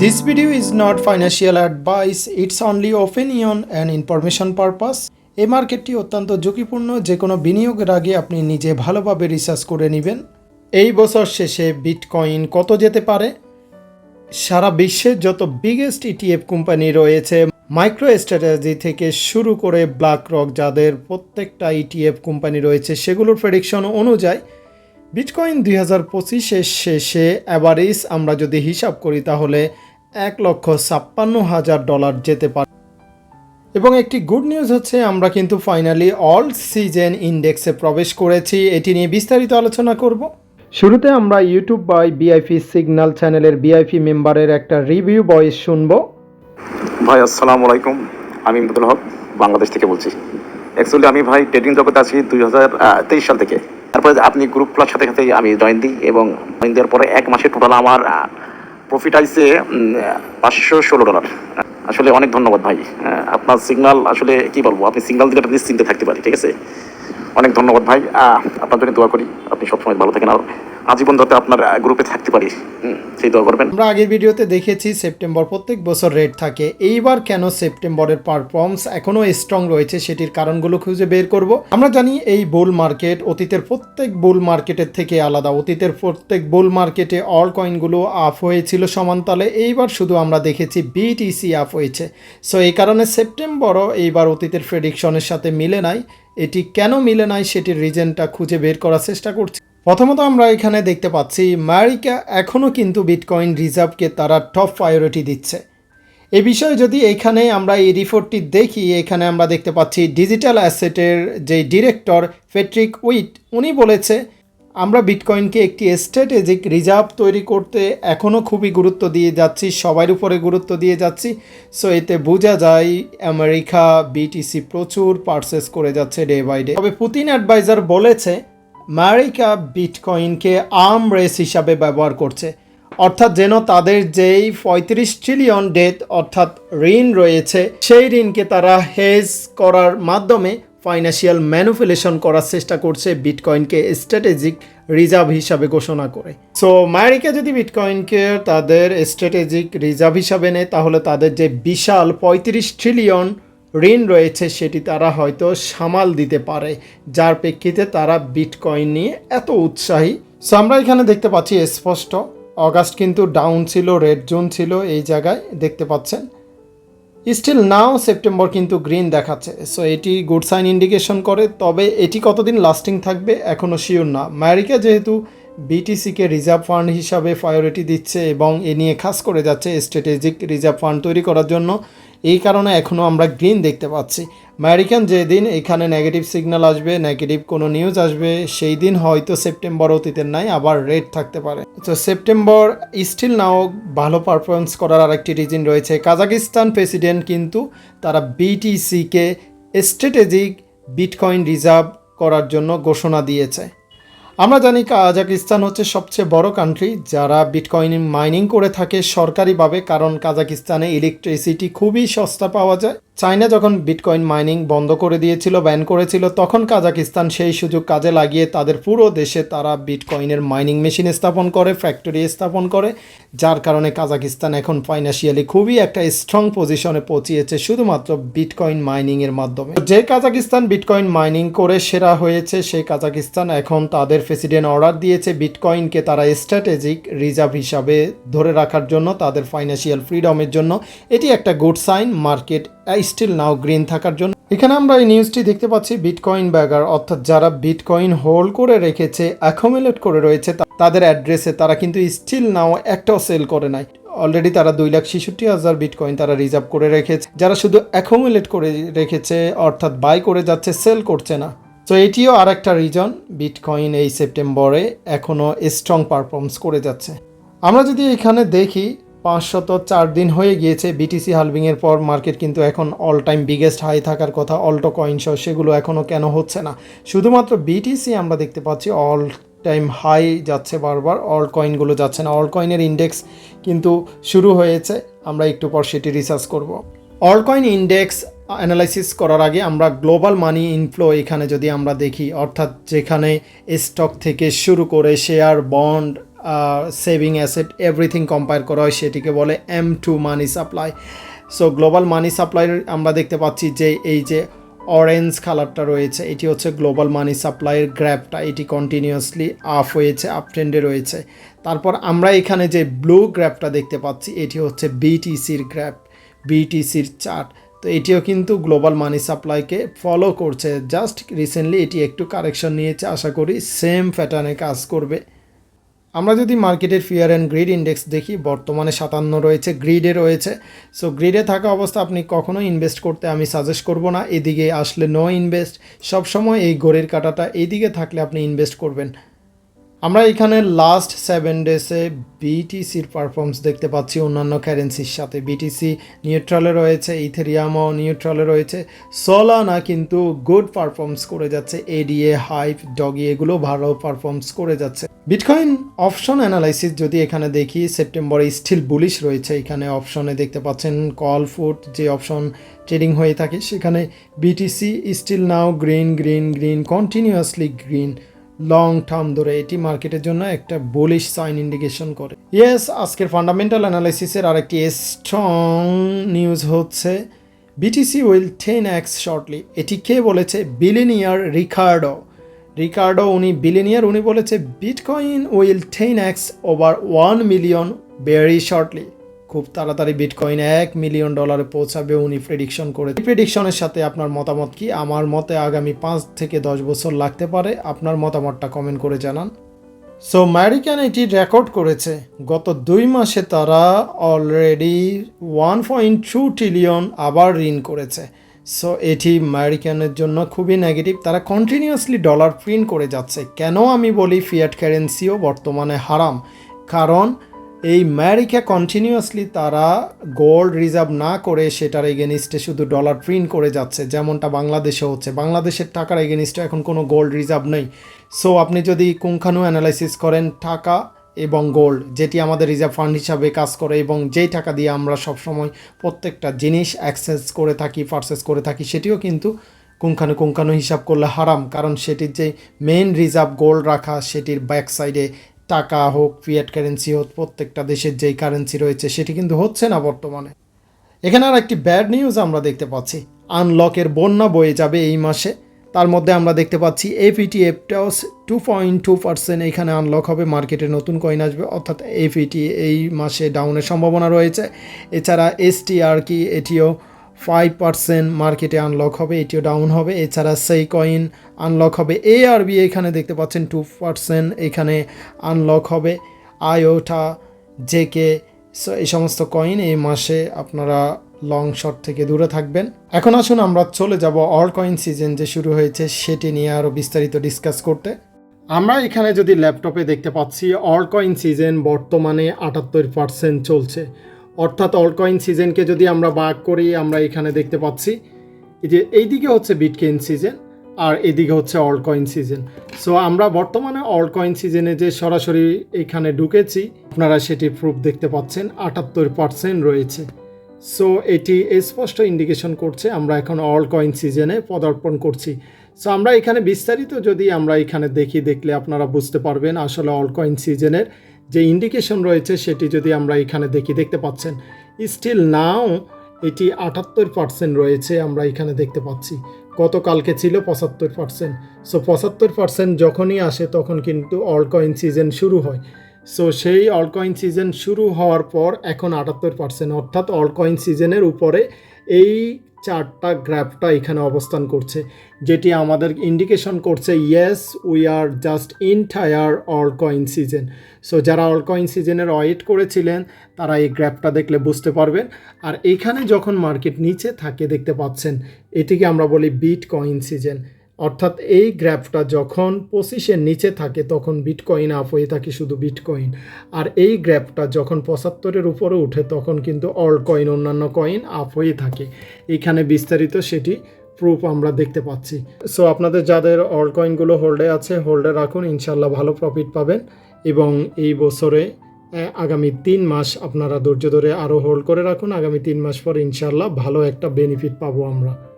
This video is not financial advice, it's only opinion and information purpose. এই মার্কেটটি অত্যন্ত ঝুঁকিপূর্ণ। যে কোনো বিনিয়োগের আগে আপনি নিজে ভালোভাবে রিসার্চ করে নেবেন। এই বছর শেষে বিটকয়েন কত যেতে পারে? সারা বিশ্বের যত বিগেস্ট ইটিএফ কোম্পানি রয়েছে মাইক্রো স্ট্র্যাটেজি থেকে শুরু করে ব্ল্যাক রক যাদের প্রত্যেকটা ইটিএফ কোম্পানি রয়েছে সেগুলোর প্রেডিকশন অনুযায়ী বিটকয়েন দুই হাজার পঁচিশের শেষে অ্যাভারেজ আমরা যদি হিসাব করি তাহলে এক লক্ষ ছাপ্পান্ন হাজার ডলার যেতে পারে। এবং একটি গুড নিউজ হচ্ছে, আমরা কিন্তু ফাইনালি অল সিজন ইন্ডেক্সে প্রবেশ করেছি। এটি নিয়ে বিস্তারিত আলোচনা করব। শুরুতে আমরা ইউটিউব বাই বিআইপি সিগন্যাল চ্যানেলের বিআইপি মেম্বারের একটা রিভিউ ভয়েস শুনব। ভাই, আসসালামু আলাইকুম। আমি ইমদাদুল হক, বাংলাদেশ থেকে বলছি। অ্যাকচুয়ালি আমি ভাই ট্রেডিং জগতে আছি দুই হাজার তেইশ সাল থেকে। তারপরে আপনি গ্রুপ প্লাস সাথে সাথে আমি জয়েন দিই এবং জয়েন দেওয়ার পরে এক মাসে টোটাল আমার প্রফিট আইছে পাঁচশো ষোলো ডলার। আসলে অনেক ধন্যবাদ ভাই। আপনার সিগনাল আসলে কি বলব, আপনি সিগনাল দিলে নিশ্চিন্তে থাকতে পারি, ঠিক আছে? অনেক ধন্যবাদ ভাই। আপনার জন্য দোয়া করি, আপনি সবসময় ভালো থাকেন। আর আজীবন যাতে আপনার গ্রুপে থাকতে পারি। সেই দোয়া করবেন। আমরা আগের ভিডিওতে দেখেছি সেপ্টেম্বর প্রত্যেক বছর রেট থাকে। এইবার কেন সেপ্টেম্বরের পারফর্মস এখনও স্ট্রং রয়েছে সেটির কারণগুলো খুঁজে বের করব। আমরা জানি এই বুল মার্কেট অতীতের প্রত্যেক বুল মার্কেটের থেকে আলাদা। অতীতের প্রত্যেক বুল মার্কেটে অল কয়েনগুলো আপ হয়েছিল সমানতালে এইবার শুধু আমরা দেখেছি বিটিসি আপ হয়েছে। সো এই কারণে সেপ্টেম্বরও এইবার অতীতের প্রেডিকশনের সাথে মিলে নাই। এটি কেন মিলে নাই সেটির রিজনটা খুঁজে বের করার চেষ্টা করছি। প্রথমত আমরা এখানে দেখতে পাচ্ছি আমেরিকা এখনও কিন্তু বিটকয়েন রিজার্ভকে তারা টপ প্রায়োরিটি দিচ্ছে। এ বিষয়ে যদি এখানে আমরা এই রিপোর্টটি দেখি, এখানে আমরা দেখতে পাচ্ছি ডিজিটাল অ্যাসেটের যে ডিরেক্টর ফেট্রিক উইট উনি বলেছে, আমরা বিটকয়েনকে একটি স্ট্র্যাটেজিক রিজার্ভ তৈরি করতে এখনও খুবই গুরুত্ব দিয়ে যাচ্ছি, সবার উপরে গুরুত্ব দিয়ে যাচ্ছি। সো এতে বোঝা যায় আমেরিকা বিটিসি প্রচুর পারচেস করে যাচ্ছে ডে বাই ডে তবে পুতিন অ্যাডভাইজার বলেছে আমেরিকা বিটকয়েনকে আর্ম রেস হিসাবে ব্যবহার করছে। অর্থাৎ যেন তাদের যেই পঁয়ত্রিশ ট্রিলিয়ন ডেট অর্থাৎ ঋণ রয়েছে, সেই ঋণকে তারা হেজ করার মাধ্যমে ফাইন্যান্সিয়াল ম্যানুপুলেশন করার চেষ্টা করছে বিটকয়েনকে স্ট্র্যাটেজিক রিজার্ভ হিসাবে ঘোষণা করে। সো আমেরিকা যদি বিটকয়েনকে তাদের স্ট্র্যাটেজিক রিজার্ভ হিসাবে নেয়, তাহলে তাদের যে বিশাল পঁয়ত্রিশ ট্রিলিয়ন ঋণ রয়েছে সেটি তারা হয়তো সামাল দিতে পারে, যার প্রেক্ষিতে তারা বিটকয়েন নিয়ে এত উৎসাহী। সো আমরা এখানে দেখতে পাচ্ছি স্পষ্ট। অগাস্ট কিন্তু ডাউন ছিল রেড জোন ছিল, এই জায়গায় দেখতে পাচ্ছেন। স্টিল নাও সেপ্টেম্বর কিন্তু গ্রিন দেখাচ্ছে। সো এটি গুড সাইন ইন্ডিকেশন করে, তবে এটি কতদিন লাস্টিং থাকবে এখনও শিওর না। আমেরিকা যেহেতু বিটিসিকে রিজার্ভ ফান্ড হিসাবে প্রায়োরিটি দিচ্ছে এবং এ নিয়ে খাস করে যাচ্ছে স্ট্র্যাটেজিক রিজার্ভ ফান্ড তৈরি করার জন্য এই কারণে এখনও আমরা গ্রিন দেখতে পাচ্ছি। আমেরিকান যেদিন এখানে নেগেটিভ সিগন্যাল আসবে নেগেটিভ কোনো নিউজ আসবে, সেই দিন হয়তো সেপ্টেম্বর অতীতের নাই আবার রেড থাকতে পারে। তো সেপ্টেম্বর স্টিল নাও ভালো পারফরমেন্স করার আরেকটি রিজন রয়েছে। কাজাকিস্তান প্রেসিডেন্ট কিন্তু তারা বিটিসিকে স্ট্র্যাটেজিক বিটকয়েন রিজার্ভ করার জন্য ঘোষণা দিয়েছে। আমরা জানি কাজাকিস্তান হচ্ছে সবচেয়ে বড় কান্ট্রি যারা বিটকয়েন মাইনিং করে থাকে সরকারিভাবে, কারণ কাজাকিস্তানে ইলেকট্রিসিটি খুবই সস্তা পাওয়া যায়। চায়না যখন বিটকয়েন মাইনিং বন্ধ করে দিয়েছিল, ব্যান করেছিল, তখন কাজাকিস্তান সেই সুযোগ কাজে লাগিয়ে তাদের পুরো দেশে তারা বিটকয়েনের মাইনিং মেশিন স্থাপন করে, ফ্যাক্টরি স্থাপন করে, যার কারণে কাজাকিস্তান এখন ফাইন্যান্সিয়ালি খুবই একটা স্ট্রং পজিশনে পৌঁছিয়েছে শুধুমাত্র বিটকয়েন মাইনিংয়ের মাধ্যমে। যে কাজাকিস্তান বিটকয়েন মাইনিং করে সেরা হয়েছে সেই কাজাকিস্তান এখন তাদের প্রেসিডেন্ট অর্ডার দিয়েছে বিটকয়েনকে তারা স্ট্র্যাটেজিক রিজার্ভ হিসাবে ধরে রাখার জন্য, তাদের ফাইন্যান্সিয়াল ফ্রিডমের জন্য। এটি একটা good sign market still now green থাকার জন্য। এখানে আমরা এই নিউজটি দেখতে পাচ্ছি বিটকয়েন ব্যাগার অর্থাৎ যারা বিটকয়েন হোল্ড করে রেখেছে অ্যাকোমুলেট করে রয়েছে তাদের অ্যাড্রেসে তারা কিন্তু স্টিল নাও একটাও সেল করে নাই। অলরেডি তারা দুই লাখ ছেষট্টি হাজার বিটকয়েন তারা রিজার্ভ করে রেখেছে। যারা শুধু অ্যাকোমুলেট করে রেখেছে, অর্থাৎ বাই করে যাচ্ছে সেল করছে না। তো এটিও আর একটা রিজন বিটকয়েন এই সেপ্টেম্বরে এখনও স্ট্রং পারফর্মস করে যাচ্ছে। আমরা যদি এখানে দেখি পাঁচশত চার দিন হয়ে গিয়েছে বিটিসি হালভিংয়ের পর। মার্কেট কিন্তু এখন অল টাইম বিগেস্ট হাই থাকার কথা অল্টো কয়েন সহ সেগুলো এখনও কেন হচ্ছে না। শুধুমাত্র বিটিসি আমরা দেখতে পাচ্ছি অল টাইম হাই যাচ্ছে বারবার অল কয়েনগুলো যাচ্ছে না। অল কয়েনের ইন্ডেক্স কিন্তু শুরু হয়েছে। আমরা একটু পর সেটি রিসার্চ করব। অল কয়েন ইন্ডেক্স অ্যানালাইসিস করার আগে আমরা গ্লোবাল মানি ইনফ্লো এখানে যদি আমরা দেখি, অর্থাৎ যেখানে স্টক থেকে শুরু করে share bond saving asset everything compare করা হয়, সেটিকে বলে M two money supply so global money supply আমরা দেখতে পাচ্ছি যে এই যে অরেঞ্জ কালারটা রয়েছে, এটি হচ্ছে গ্লোবাল মানি সাপ্লাইয়ের গ্র্যাপটা এটি কন্টিনিউয়াসলি আপ হয়েছে আপ ট্রেন্ডে রয়েছে। তারপর আমরা এখানে যে ব্লু গ্র্যাপটা দেখতে পাচ্ছি, এটি হচ্ছে বিটিসির গ্র্যাপ বিটিসির চার্ট তো এটিও কিন্তু গ্লোবাল মানি সাপ্লাইকে ফলো করছে। জাস্ট রিসেন্টলি এটি একটু কারেকশন নিয়েছে, আশা করি সেম প্যাটার্নে কাজ করবে। আমরা যদি মার্কেটের ফিয়ার অ্যান্ড গ্রিড ইন্ডেক্স দেখি, বর্তমানে সাতান্ন রয়েছে গ্রিডে রয়েছে। সো গ্রিডে থাকা অবস্থা আপনি কখনো ইনভেস্ট করতে আমি সাজেস্ট করব না। এদিকে আসলে নো ইনভেস্ট সবসময় এই ঘড়ির কাটাটা এইদিকে থাকলে আপনি ইনভেস্ট করবেন। আমরা এখানে লাস্ট সেভেন ডেসে বিটিসির পারফরমেন্স দেখতে পাচ্ছি, অন্যান্য কারেন্সির সাথে। বিটিসি নিউট্রালে রয়েছে ইথেরিয়ামও নিউট্রালে রয়েছে। সোলানা কিন্তু গুড পারফরমেন্স করে যাচ্ছে এডিএ হাইপ ডগি এগুলো ভালো পারফরমেন্স করে যাচ্ছে। বিটকয়েন অপশন অ্যানালাইসিস যদি এখানে দেখি সেপ্টেম্বরে স্টিল বুলিশ রয়েছে। এখানে অপশনে দেখতে পাচ্ছেন কল ফুট যে অপশন ট্রেডিং হয়ে থাকে, সেখানে BTC still now green green green continuously green long term ধরে এটি মার্কেটের জন্য একটা বুলিশ সাইন ইন্ডিকেশন করে। ইয়েস আজকের ফান্ডামেন্টাল অ্যানালাইসিসের আরেকটি স্ট্রং নিউজ হচ্ছে BTC will ten X shortly এটি কে বলেছে? বিলিনিয়ার রিকার্ডো রিকার্ডো উনি বিলিনিয়ার উনি বলেছে bitcoin will ten X over one million very shortly খুব তাড়াতাড়ি বিটকয়েন এক মিলিয়ন ডলারে পৌঁছাবে উনি প্রেডিকশন করে। এই প্রেডিকশনের সাথে আপনার মতামত কি? আমার মতে আগামী পাঁচ থেকে দশ বছর লাগতে পারে। আপনার মতামতটা কমেন্ট করে জানান। সো ম্যারিকান এটি রেকর্ড করেছে। গত দুই মাসে তারা already one point two trillion আবার ঋণ করেছে। সো এটি আমেরিকানের জন্য খুবই নেগেটিভ তারা কন্টিনিউয়াসলি ডলার প্রিন্ট করে যাচ্ছে। কেন আমি বলি ফিয়াট কারেন্সিও বর্তমানে হারাম? কারণ এই আমেরিকা কন্টিনিউয়াসলি তারা গোল্ড রিজার্ভ না করে সেটার এগেনিস্টে শুধু ডলার প্রিন্ট করে যাচ্ছে, যেমনটা বাংলাদেশে হচ্ছে। বাংলাদেশের টাকার এগেনিস্টে এখন কোনো গোল্ড রিজার্ভ নেই। সো আপনি যদি কুংখানু অ্যানালাইসিস করেন, টাকা এবং গোল্ড যেটি আমাদের রিজার্ভ ফান্ড হিসাবে কাজ করে এবং যেই টাকা দিয়ে আমরা সবসময় প্রত্যেকটা জিনিস অ্যাক্সেস করে থাকি পারচেস করে থাকি, সেটিও কিন্তু কুংখানু কুংখানু হিসাব করলে হারাম। কারণ সেটির যে মেইন রিজার্ভ গোল্ড রাখা, সেটির ব্যাক সাইডে টাকা হোক ফিয়াট কারেন্সি হোক, প্রত্যেকটা দেশের যেই কারেন্সি রয়েছে সেটি কিন্তু হচ্ছে না বর্তমানে। এখানে আর একটি ব্যাড নিউজ আমরা দেখতে পাচ্ছি। আনলকের বন্যা বয়ে যাবে এই মাসে। তার মধ্যে আমরা দেখতে পাচ্ছি এপিটি এপটাও টু পয়েন্ট টু পার্সেন্ট এখানে আনলক হবে মার্কেটে নতুন কয়েন আসবে। অর্থাৎ এফিটি এই মাসে ডাউনের সম্ভাবনা রয়েছে। এছাড়া এসটিআর কি এটিও ফাইভ পার্সেন্ট মার্কেটে আনলক হবে, এটিও ডাউন হবে। এছাড়া সেই কয়েন আনলক হবে। এ আর বি এখানে দেখতে পাচ্ছেন টু পার্সেন্ট এখানে আনলক হবে। আয়োটা জেকে সো এই সমস্ত কয়েন এই মাসে আপনারা লং শট থেকে দূরে থাকবেন। এখন আসুন আমরা চলে যাব অল কয়েন সিজন যে শুরু হয়েছে, সেটি নিয়ে আরও বিস্তারিত ডিসকাস করতে। আমরা এখানে যদি ল্যাপটপে দেখতে পাচ্ছি অল কয়েন সিজন বর্তমানে আটাত্তর পার্সেন্ট চলছে। অর্থাৎ অল কয়েন সিজনকে যদি আমরা বাক করি, আমরা এখানে দেখতে পাচ্ছি যে এইদিকে হচ্ছে বিটকেন সিজন আর এদিকে হচ্ছে অল কয়েন সিজন সো আমরা বর্তমানে অল কয়েন সিজনে যে সরাসরি এখানে ঢুকেছি, আপনারা সেটি প্রুফ দেখতে পাচ্ছেন, আটাত্তর পার্সেন্ট রয়েছে। সো এটি স্পষ্ট ইন্ডিকেশন করছে, আমরা এখন অল কয়েন সিজনে পদার্পণ করছি। সো আমরা এখানে বিস্তারিত যদি আমরা এখানে দেখি, দেখলে আপনারা বুঝতে পারবেন আসলে অল কয়েন সিজনের যে ইন্ডিকেশন রয়েছে সেটি যদি আমরা এখানে দেখি, দেখতে পাচ্ছেন স্টিল নাও এটি আটাত্তর পার্সেন্ট রয়েছে আমরা এখানে দেখতে পাচ্ছি। গতকালকে ছিল পঁচাত্তর পার্সেন্ট সো পঁচাত্তর পার্সেন্ট যখনই আসে তখন কিন্তু অল কয়েন সিজন শুরু হয়। সো সেই অল কয়েন সিজন শুরু হওয়ার পর এখন আটাত্তর পার্সেন্ট অর্থাৎ অল কয়েন সিজনের উপরে এই চারটা গ্র্যাপটা এখানে অবস্থান করছে, যেটি আমাদের ইন্ডিকেশন করছে yes we are just entire altcoin season so যারা অল কয়েন সিজনের ওয়েট করেছিলেন, তারা এই গ্র্যাপটা দেখলে বুঝতে পারবেন। আর এখানে যখন মার্কেট নিচে থাকে, দেখতে পাচ্ছেন, এটিকে আমরা বলি বিট কয়েন সিজন অর্থাৎ এই গ্র্যাফটা যখন পঁচিশের নিচে থাকে, তখন বিটকয়েন আপ হয়ে থাকে শুধু বিটকয়েন আর এই গ্র্যাফটা যখন পঁচাত্তরের উপরে উঠে, তখন কিন্তু অল কয়েন অন্যান্য কয়েন আপ হয়ে থাকে। এখানে বিস্তারিত সেটি প্রুফ আমরা দেখতে পাচ্ছি। সো আপনাদের যাদের অল কয়েনগুলো হোল্ডে আছে হোল্ডে রাখুন ইনশাল্লাহ ভালো প্রফিট পাবেন। এবং এই বছরে আগামী তিন মাস আপনারা ধৈর্য ধরে আরও হোল্ড করে রাখুন। আগামী তিন মাস পর ইনশাল্লাহ ভালো একটা বেনিফিট পাবো আমরা।